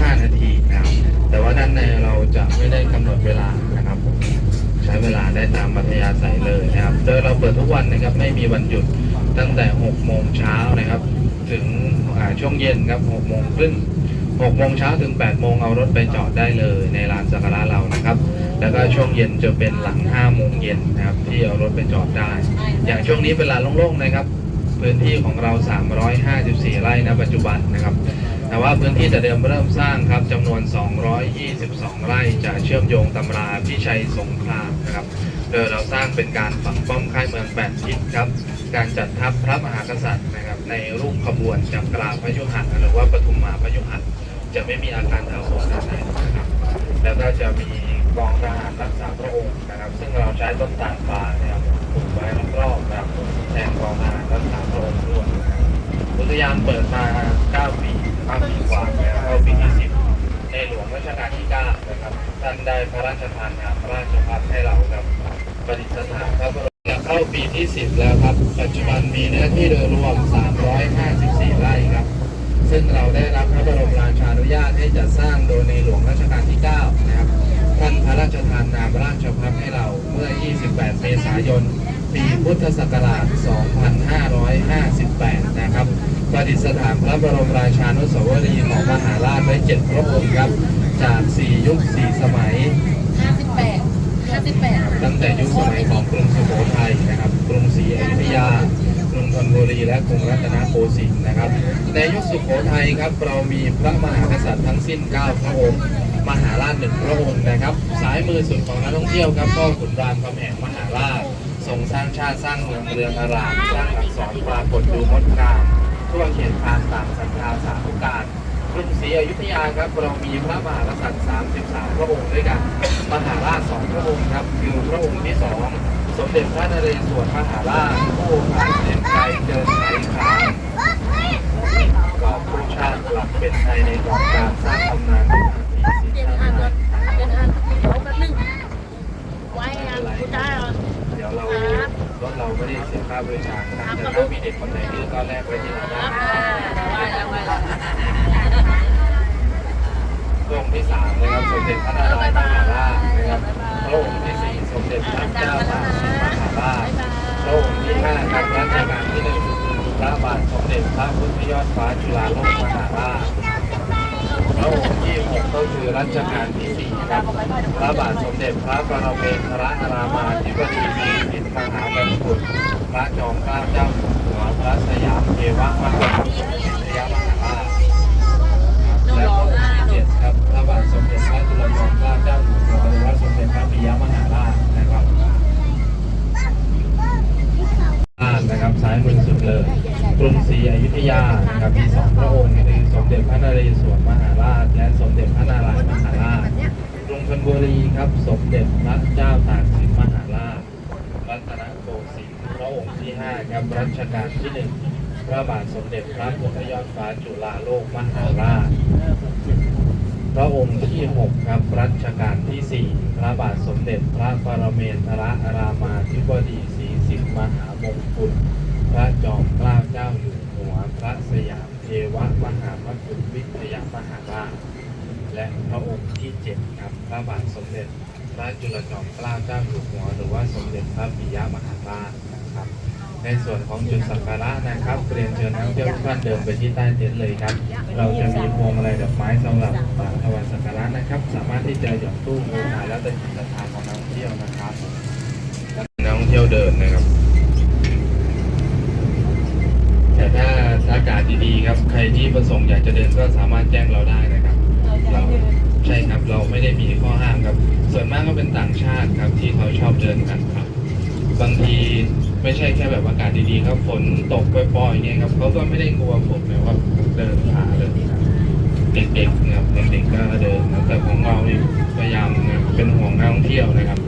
15 นาทีนะครับแต่ว่าด้านในเราจะไม่ได้กำหนดเวลานะครับผมใช้เวลาได้ตามมัธยาศัยเลยนะครับโดยเราเปิดทุกวันนะครับไม่มีวันหยุดตั้งแต่ 6 โมงเช้านะครับ ถึงช่วงเย็นครับ 6 โมงครึ่ง 6 โมงเช้าถึง 8 โมงเอารถไปจอดได้เลยในลานสักการะเรานะครับ แล้วก็ช่วงเย็นจะเป็นหลัง 5 โมงเย็นนะครับ ที่เอารถไปจอดได้ อย่างช่วงนี้เป็นลานโล่งๆนะครับ พื้นที่ของเรา 354 ไร่ณปัจจุบันนะครับ แต่ว่าพื้นที่แต่เดิมเริ่มสร้างครับจำนวน 222 ไร่จะเชื่อมโยงตำราพิชัยสงครามนะครับ โดยเราสร้างเป็นการฝังป้อมค่ายเมืองแปดทิศครับ การจัดทัพพระมหากษัตริย์นะครับ ในรูปขบวนจักราพยุหันหรือว่าปฐุมมาพยุหันจะไม่มีอาการถาวรด้านนะครับ แล้วก็จะมีกองทหารรักษาพระองค์นะครับ ซึ่งเราใช้ต้นตาลฟ้านะครับปลูกไว้รอบๆนะครับแทนกองทหารรักษาพระองค์ด้วยอุทยานเปิดมา 9 ปี 9ปีกว่าแล้วเข้าปีที่10ในหลวงรัชกาลที่9นะครับท่านได้พระราชทานนามพระราชพัฒให้เราครับประดิษฐานพระบรมเข้าปีที่10แล้วครับ ปัจจุบันมีเนื้อที่โดยรวม 354 ไร่ครับ ซึ่งเราได้รับพระบรมราชานุญาตให้จัดสร้างโดยในหลวงรัชกาลที่ 9 นะครับ ท่านพระราชทานนามราชพัฒให้เราเมื่อ 28 เมษายน ปี พุทธศักราช 2558 นะครับ ประดิษฐานพระบรมราชานุสาวรีย์ของมหาราชไว้ 7 พระองค์ครับ จาก 4 ยุค 4 สมัย58 58 ตั้งแต่ยุคสมัยของกรุงสุโขทัยนะครับ กรุงศรีอยุธยากรุงธนบุรีและกรุงรัตนโกสินทร์นะครับ ในยุคสุโขทัยครับ เรามีพระมหากษัตริย์ทั้งสิ้น 9 พระองค์มหาราชหนึ่งพระองค์นะครับ สายมือสุดของนักท่องเที่ยวครับพ่อขุนรามคำแหงมหาราช ทรงสร้างชาติสร้างเมืองเรืองอารามสร้างอักษรปรากฏดูมดงามทั่วเขตทานต่างศรัทธาสาธุการกรุงศรีอยุธยาครับเรามีพระมหากษัตริย์33 พระองค์ด้วยกันมหาราชสองพระองค์ครับคือพระองค์ที่สองสมเด็จพระนเรศวรมหาราชผู้พานเด่นไกรเดินไหลขานกอบผู้ชาติหลักเป็นไทยในกองการสร้างตำนานที่เปลี่ รถเราไม่ได้เสียค่าบริการนะครับแต่ถ้ามีเด็กคนไหนดื้อก็แลกไว้ที่เราได้ว้แล้วไว้แล้วพระองค์ที่สามนะครับสมเด็จพระนารายณ์มหาราชนะครับพระองค์ที่สี่สมเด็จพระเจ้าตากสินมหาราชพระองค์ที่ห้าครับรัชกาลที่หนึ่งพระบาทสมเด็จพระพุทธยอดฟ้าจุฬาโลกมหาราชพระองค์ที่หกก็คือรัชกาลที่สี่ครับพระบาทสมเด็จพระปรเมนทรรามาธิบดีสิริกิติ์ มหาบพิตรพระจอมเกล้าเจ้าอยู่หัวพระสยามเทวมหาวิทยามหาราชและพระองค์ที่เจ็ดครับพระบาทสมเด็จพระจุลจอมเกล้าเจ้าอยู่หัวหรือว่าสมเด็จพระปิยมหาราชนะครับอ่านนะครับซ้ายมือสุดเลยกรุงศรีอยุธยานะครับมีสองพระองค์คือสมเด็จพระนเรศวรมหาราช และสมเด็จพระนารายณ์มหาราชกรุงธนบุรีครับสมเด็จพระเจ้าตากสิน โกสินทร์พระองค์ที่ห้าครับรัชกาลที่หนึ่งพระบาทสมเด็จพระพุทธยอดฟ้าจุฬาโลกมหาราช พระองค์ที่หกครับรัชกาลที่สี่พระบาทสมเด็จพระปรเมนทรรามาธิบดีศรีสิทธิมหามงกุฎพระจอมเกล้าเจ้าอยู่หัวพระสยามเทวมหามกุฎวิทยามหาราชและพระองค์ที่เจ็ดครับพระบาทสมเด็จ พระจุลจอมเกล้าเจ้าอยู่หัวหรือว่าสมเด็จพระปิยมหาราชนะครับ ในส่วนของจุดสักการะนะครับเรียนเชิญนักท่องเที่ยวทุกท่านเดินไปที่ใต้เต็นท์เลยครับ เราจะมีพวงมาลัยดอกไม้สำหรับกราบถวายสักการะนะครับ สามารถที่จะหย่อนตู้บูชาแล้วแต่จิตศรัทธาของนักท่องเที่ยวนะครับนักท่องเที่ยวเดินนะครับแต่ถ้าอากาศดีๆครับ ใครที่ประสงค์อยากจะเดินก็สามารถแจ้งเราได้นะครับ เราใช่ครับเราไม่ได้มีข้อห้ามครับ มากก็เป็นต่างชาติครับที่เขาชอบเดินกันครับ บางทีไม่ใช่แค่แบบอากาศดีๆครับฝนตกปล่อยๆเงี้ยครับเขาก็ไม่ได้กลัวฝนนะว่าเดินผ่าเลยครับเด็กๆนะครับเด็กๆก็เดินแต่ของเรานี่พยายามนะเป็นห่วงนักท่องเที่ยวนะครับ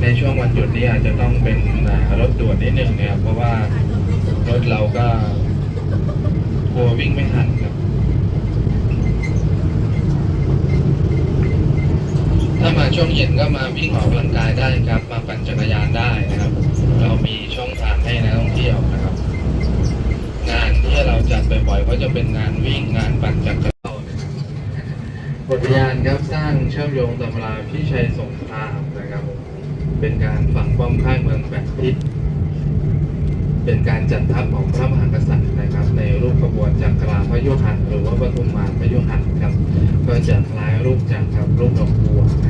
ในช่วงวันหยุดนี้อาจจะต้องเป็นรถด่วนนิดนึงนะครับเพราะว่ารถเราก็กลัววิ่งไม่ทันครับ ถ้ามาช่วงเย็นก็มาวิ่งออกกำลังกายได้ครับ มาปั่นจักรยานได้นะครับ เรามีช่องทางให้นักท่องเที่ยวนะครับ งานที่เราจัดบ่อยๆก็จะเป็นงานวิ่งงานปั่นจักรยานอุทยานครับสร้างเชื่อมโยงตำราพิชัยสงครามนะครับ เป็นการฝังป้อมค่ายเมืองแปดทิศเป็นการจัดทัพของพระมหากษัตริย์นะครับ ในรูปขบวนจักราพยุหันหรือว่าปทุมมานพยุหันครับ ก็จะคล้ายรูปจากรกับรูปดอกบัวนะ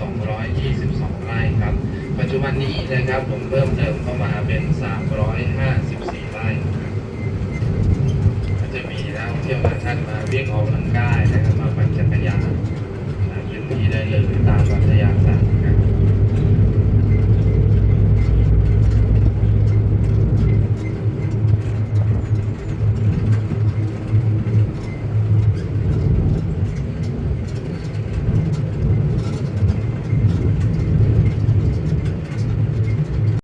222 ไร่ครับ ปัจจุบันนี้นะครับผมเพิ่มเติมเข้ามาเป็น 354 ไร่ก็จะมีนักท่องเที่ยวต่างชาติมาเรียกออก